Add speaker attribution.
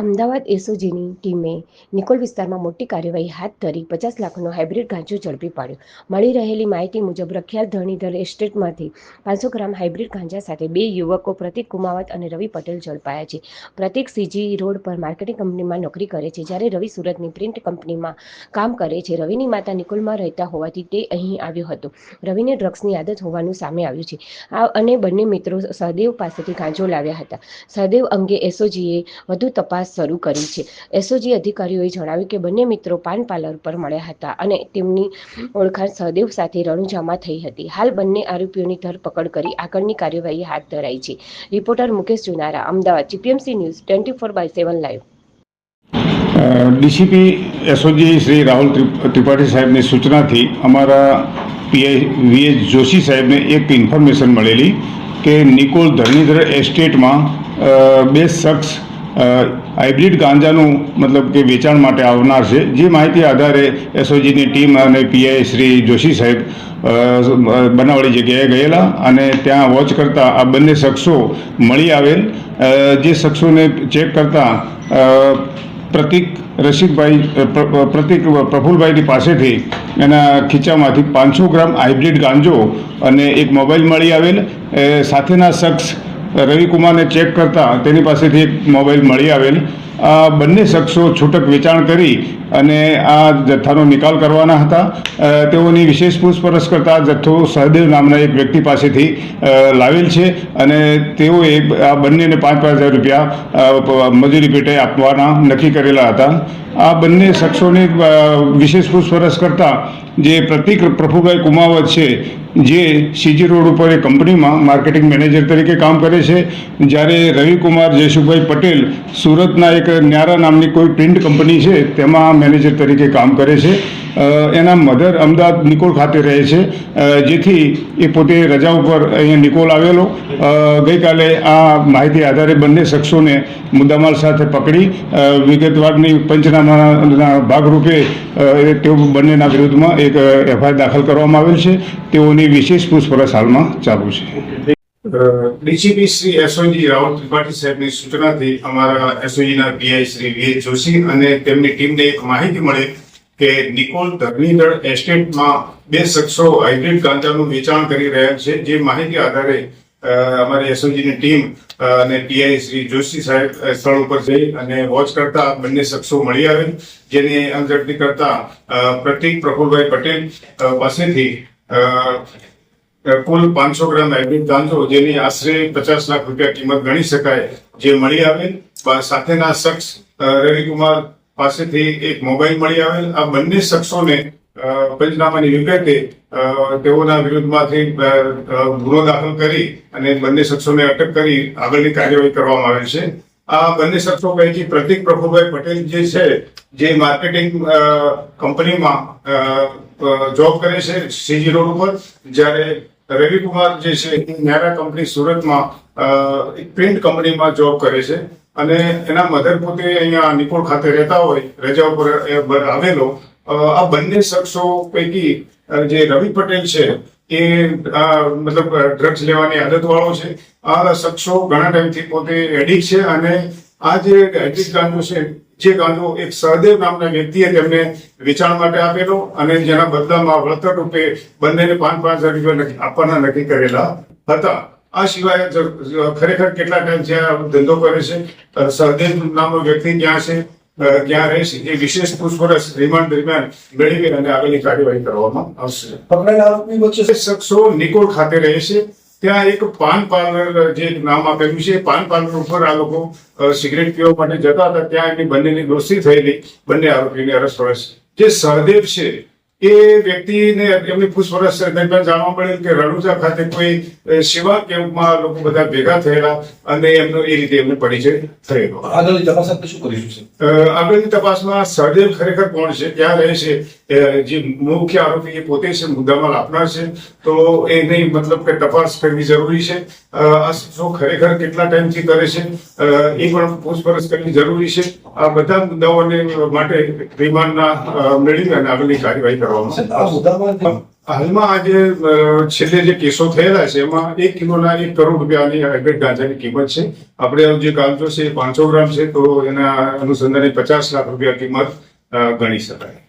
Speaker 1: Ahmedabad એસઓજીની ટીમે નિકોલ વિસ્તારમાં મોટી કાર્યવાહી હાથ ધરી પચાસ લાખનો હાઇબ્રિડ ગાંજો ઝડપી પાડ્યો. મળી રહેલી માહિતી મુજબ રખિયાલ ધણીધર એસ્ટેટમાંથી પાંચસો ગ્રામ હાઇબ્રિડ ગાંજા સાથે બે યુવકો પ્રતિક કુમાવત અને રવિ પટેલ ઝડપાયા છે. પ્રતિક સીજી રોડ પર માર્કેટિંગ કંપનીમાં નોકરી કરે છે. જ્યારે રવિ સુરતની પ્રિન્ટ કંપનીમાં કામ કરે છે. રવિની માતા નિકોલમાં રહેતા હોવાથી તે અહીં આવ્યો હતો. રવિને ડ્રગ્સની આદત હોવાનું સામે આવ્યું છે. આ અને બંને મિત્રો સહદેવ પાસેથી ગાંજો લાવ્યા હતા. સહદેવ અંગે એસઓજીએ વધુ તપાસ શરૂ કરી છે. એસઓજી અધિકારીઓએ જણાવ્યું કે બંને મિત્રો પાન પાર્લર પર મળ્યા હતા અને તેમની ઓળખાણ સહદેવ સાથે રણુજામાં થઈ હતી. હાલ બંને આરોપીઓની ધરપકડ કરી આગળની કાર્યવાહી હાથ ધરાઈ છે. Reporter Mukesh Junara, Ahmedabad GPMC news twenty four by seven live.
Speaker 2: DCP SOG Shri Rahul Tri- Tripathi સાહેબની સૂચનાથી અમારા પીઆઈ વીએચ જોશી સાહેબને એક ઇન્ફોર્મેશન મળેલી કે નિકોલ ધરણીધર એસ્ટેટમાં બે શખ્સ હાઇબ્રિડ ગાંજાનું મતલબ કે વેચાણ માટે આવનાર છે. જે માહિતી આધારે એસઓજીની ટીમ અને પીઆઈ શ્રી જોશી સાહેબ બનાવડી જગ્યાએ ગયેલા અને ત્યાં વોચ કરતા આ બંને શખ્સો મળી આવેલ. જે શખ્સોને ચેક કરતા પ્રતિક રસિકભાઈ પ્રતિક પ્રફુલભાઈની પાસેથી એના ખીચામાંથી પાંચસો ગ્રામ હાઇબ્રિડ ગાંજો અને એક મોબાઈલ મળી આવેલ. સાથેના શખ્સ રવિકુમારને ચેક કરતાં તેની પાસેથી એક મોબાઈલ મળી આવેલ. આ બંને શખ્સો છૂટક વેચાણ કરી અને આ જથ્થાનો નિકાલ કરવાના હતા. તેઓની વિશેષ પૂછપરછ કરતાં જથ્થો સહદેવ નામના એક વ્યક્તિ પાસેથી લાવેલ છે અને તેઓએ આ બંનેને પાંચ પાંચ હજાર રૂપિયા મજૂરી પેટે આપવાના નક્કી કરેલા હતા. આ બંને શખ્સોની વિશેષ પૂછપરછ કરતા જે પ્રતિક પ્રફુભાઈ કુમાવત છે, જે સીજી રોડ ઉપર એક કંપનીમાં માર્કેટિંગ મેનેજર તરીકે કામ કરે છે. જ્યારે રવિકુમાર જયસુભાઈ પટેલ સુરતના એક ન્યારા નામની કોઈ પ્રિન્ટ કંપની છે, તેમાં મેનેજર તરીકે કામ કરે છે. એના મધર અમદાવાદ નિકોલ ખાતે રહે છે. જેથી એ પોતે રજા ઉપર અહીંયા નિકોલ આવેલો. ગઈકાલે આ માહિતી આધારે બંને શખ્સોને મુદ્દામાલ સાથે પકડી. વિગતવારની પંચનામાના ભાગરૂપે તેઓ બંનેના વિરુદ્ધમાં એક એફઆઈઆર દાખલ કરવામાં આવેલ છે. તેઓની વિશેષ પૂછપરછ હાલમાં ચાલુ છે. ડીજીપી શ્રી એસઓજી રાહુલ ત્રિપાઠી સાહેબની સૂચનાથી અમારા એસઓજીના પીઆઈ શ્રી વી જોશી અને તેમની ટીમને એક માહિતી મળી કે નિકોલ ધરણીધર એસ્ટેટમાં બે શખ્સો હાઇબ્રિડ ગાંજાનું વેચાણ કરી રહ્યા છે. જે માહિતી આધારે અમારી એસઓજીની ટીમ અને ટીઆઈ શ્રી જોશી સાહેબ સ્થળ ઉપર જઈ અને વોચ કરતા બંને શખ્સો મળી આવેલ. જેની અંગઝડતી કરતા પ્રતિક પ્રફુલભાઈ પટેલ પાસેથી કુલ પાંચસો ગ્રામ હાઇબ્રિડ ગાંજો જેની આશરે પચાસ લાખ રૂપિયા કિંમત ગણી શકાય, જે મળી આવે સાથેના શખ્સ રવિકુમાર પાસેથી એક મોબાઈલ મળી આવેલ. આ બંને શખ્સોને પંચનામાની વિગતે તેઓના વિરુદ્ધમાંથી ગુનો દાખલ કરી અને બંને શખ્સોને અટક કરી આગળની કાર્યવાહી કરવામાં આવે છે. આ બંને શખ્સો પૈકી પ્રતિક પ્રભુભાઈ પટેલ જે છે, જે માર્કેટિંગ કંપનીમાં જોબ કરે છે, સીજી રોડ ઉપર, જ્યારે રવિકુમાર જે છે, એ ન્યારા કંપની સુરતમાં એક પ્રિન્ટ કંપનીમાં જોબ કરે છે. અને એના મધર પોતે અહીંયા નિકોળ ખાતે રહેતા હોય, રજા ઉપર આવેલો. આ બંને શખ્સો પૈકી જે રવિ પટેલ છે, એ મતલબ ડ્રગ્સ લેવાની આદત વાળો છે. આ શખ્સો ઘણા ટાઈમથી પોતે એડિક છે અને આ જે એડિક ગાંજો છે, જે ગાંજો એક સહદેવ નામના વ્યક્તિએ તેમને વેચાણ માટે આપેલો અને જેના બદલામાં વળતર રૂપે બંનેને પાંચ પાંચ હજાર રૂપિયા આપવાના નક્કી કરેલા હતા. આ સિવાય ખરેખર કેટલા ટાઈમ જ્યાં ધંધો કરે છે અ, સહદેવ નામનો વ્યક્તિ જ્યાં છે ત્યાં રહેશે રહે એ વિશેષ પૂછપરછ રિમાન્ડ દરમિયાન મેળવી અને આગળની કાર્યવાહી કરવામાં આવશે.
Speaker 3: પકડાયેલા આરોપી વચ્ચે
Speaker 2: શખ્સો નિકોલ ખાતે રહે છે ત્યાં એક પાન પાર્લર જે નામ આપેલું છે પાન પાર્લર ઉપર આ લોકો સિગરેટ પીવા માટે જતા હતા ત્યાં એમની બંનેની દોસ્તી થયેલી બંને આરોપીની છે. જે સહદેવ છે એ વ્યક્તિને એમની પૂછપરછ દરમિયાન જાણવા મળેલ કે રણુજા ખાતે કોઈ સેવા કેમ્પમાં લોકો બધા ભેગા થયેલા અને એમનો એ રીતે એમને પરિચય થયેલો.
Speaker 3: આગળની તપાસ આપણે શું કરીશું
Speaker 2: છે? આગળની તપાસમાં સહદેવ ખરેખર કોણ છે ક્યાં રહે છે જે મુખ્ય આરોપી એ પોતે છે મુદ્દામાં આપનાર છે તો એની મતલબ કે તપાસ કરવી જરૂરી છે. આ શખ્સો ખરેખર કેટલા ટાઈમથી કરે છે એ પણ પૂછપરછ કરવી જરૂરી છે. આ બધા મુદ્દાઓને માટે રિમાન્ડના મેળવીને મેળવી અને આગળની કાર્યવાહી કરવામાં
Speaker 3: સાહેબ,
Speaker 2: હાલમાં આજે છેલ્લે જે કેસો થયેલા છે એમાં એક કિલોના એક કરોડ રૂપિયાની હાઇબ્રિડ ગાંજાની કિંમત છે. આપણે જે ગાંજો છે એ પાંચસો ગ્રામ છે તો એના અનુસંધાને પચાસ લાખ રૂપિયા કિંમત ગણી શકાય.